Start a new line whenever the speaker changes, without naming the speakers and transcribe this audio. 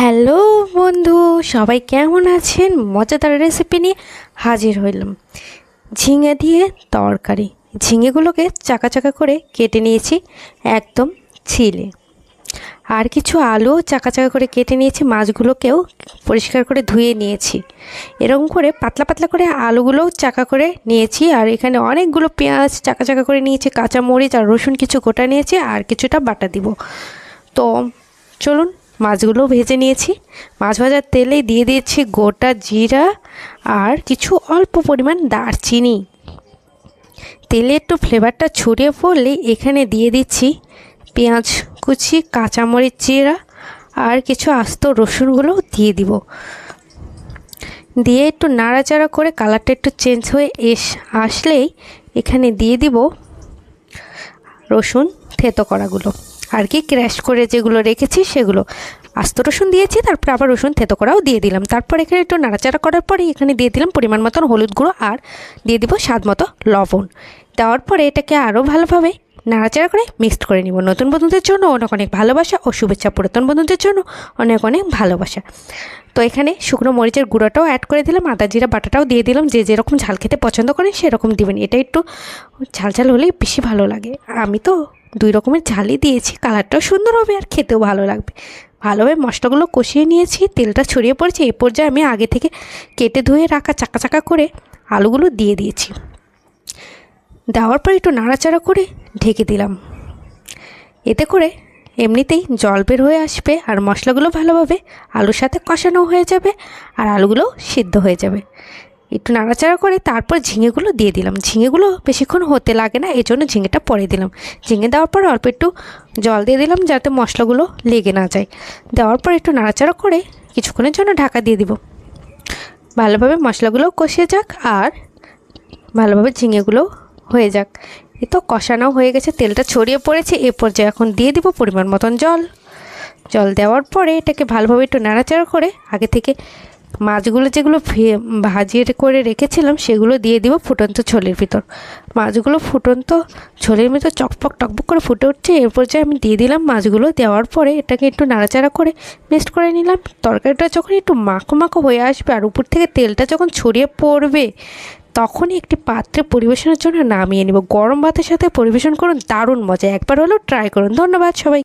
Hello বন্ধু, সবাই কেমন আছেন? মজাদার রেসিপি নিয়ে হাজির হইলাম। ঝিঙে দিয়ে তরকারি। ঝিঙেগুলোকে চাকা চাকা করে কেটে নিয়েছি, একদম ছিলে। আর কিছু আলুও চাকা চাকা করে কেটে নিয়েছি, মাছগুলোকেও পরিষ্কার করে ধুয়ে নিয়েছি। এরকম করে পাতলা পাতলা করে আলুগুলোও চাকা করে নিয়েছি, আর এখানে অনেকগুলো পেঁয়াজ চাকা চাকা করে নিয়েছি কাঁচা মরিচ আর রসুন কিছু গোটা নিয়েছি, আর কিছুটা বাটা দিব। তো চলুন মাছগুলো ভেজে নিয়েছি। মাছ ভাজার তেলে দিয়ে দিয়েছি গোটা জিরা আর কিছু অল্প পরিমাণ দারচিনি। তেলে একটু ফ্লেভারটা ছড়িয়ে পড়লে এখানে দিয়ে দিচ্ছি পেঁয়াজ কুচি, কাঁচামরিচ জিরা আর কিছু আস্ত রসুনগুলো দিয়ে দিব। দিয়ে একটু নাড়াচাড়া করে কালারটা একটু চেঞ্জ হয়ে এস, আসলেই এখানে দিয়ে দিব রসুন থেতো করাগুলো। আর কি ক্র্যাশ করে যেগুলো রেখেছি সেগুলো। আস্ত রসুন দিয়েছি, তারপর আবার রসুন থেতো করাও দিয়ে দিলাম। তারপর এখানে একটু নাড়াচাড়া করার পরে এখানে দিয়ে দিলাম পরিমাণ মতন হলুদ গুঁড়ো আর দিয়ে দিব স্বাদ মতো লবণ। দেওয়ার পরে এটাকে আরও ভালোভাবে নাড়াচাড়া করে মিক্সড করে নিব। নতুন বন্ধুদের জন্য অনেক অনেক ভালোবাসা ও শুভেচ্ছা। পুরাতন বন্ধুদের জন্য অনেক অনেক ভালোবাসা। তো এখানে শুকনো মরিচের গুঁড়োটাও অ্যাড করে দিলাম, আদা, জিরা, বাটাটাও দিয়ে দিলাম। যে যেরকম ঝাল খেতে পছন্দ করেন সেরকম দিবেন। এটা একটু ঝাল ঝাল হলেই বেশি ভালো লাগে। আমি তো দুই রকমের ঝালই দিয়েছি। কালারটাও সুন্দর হবে আর খেতেও ভালো লাগবে। ভালোভাবে মশলাগুলো কষিয়ে নিয়েছি, তেলটা ছড়িয়ে পড়েছে। এই পর্যায়ে আমি আগে থেকে কেটে ধুয়ে রাখা চাকা চাকা করে আলুগুলো দিয়ে দিয়েছি। দেওয়ার পর একটু নাড়াচাড়া করে ঢেকে দিলাম। এতে করে এমনিতেই জল বের হয়ে আসবে আর মশলাগুলো ভালোভাবে আলুর সাথে কষানো হয়ে যাবে আর আলুগুলো সিদ্ধ হয়ে যাবে। একটু নাড়াচাড়া করে তারপর ঝিঙেগুলো দিয়ে দিলাম। ঝিঙেগুলো বেশিক্ষণ হতে লাগে না এই জন্য ঝিঙেটা পরে দিলাম। ঝিঙে দেওয়ার পর অল্প একটু জল দিয়ে দিলাম যাতে মশলাগুলো লেগে না যায়। দেওয়ার পর একটু নাড়াচাড়া করে কিছুক্ষণের জন্য ঢাকা দিয়ে দিব। ভালোভাবে মশলাগুলো কষিয়ে যাক আর ভালোভাবে ঝিঙেগুলো হয়ে যাক। এ তো কষানো হয়ে গেছে, তেলটা ছড়িয়ে পড়েছে, এ পর্যায়ে এখন দিয়ে দিব পরিমাণ মতন জল। জল দেওয়ার পরে এটাকে ভালোভাবে একটু নাড়াচাড়া করে আগে থেকে মাছগুলো যেগুলো ভাজিয়ে করে রেখেছিলাম সেগুলো দিয়ে দিব ফুটন্ত ছোলের ভিতর। মাছগুলো ফুটন্ত ঝোলের ভিতর চকপক টকপক করে ফুটে উঠছে এর পর্যায়ে আমি দিয়ে দিলাম মাছগুলো। দেওয়ার পরে এটাকে একটু নাড়াচাড়া করে মিক্সড করে নিলাম। তরকারিটা যখন একটু মাখো মাখো হয়ে আসবে আর উপর থেকে তেলটা যখন ছড়িয়ে পড়বে তখনই একটি পাত্রে পরিবেশনের জন্য নামিয়ে নেব। গরম ভাতের সাথে পরিবেশন করুন দারুণ মজা। একবার হলেও ট্রাই করুন। ধন্যবাদ সবাই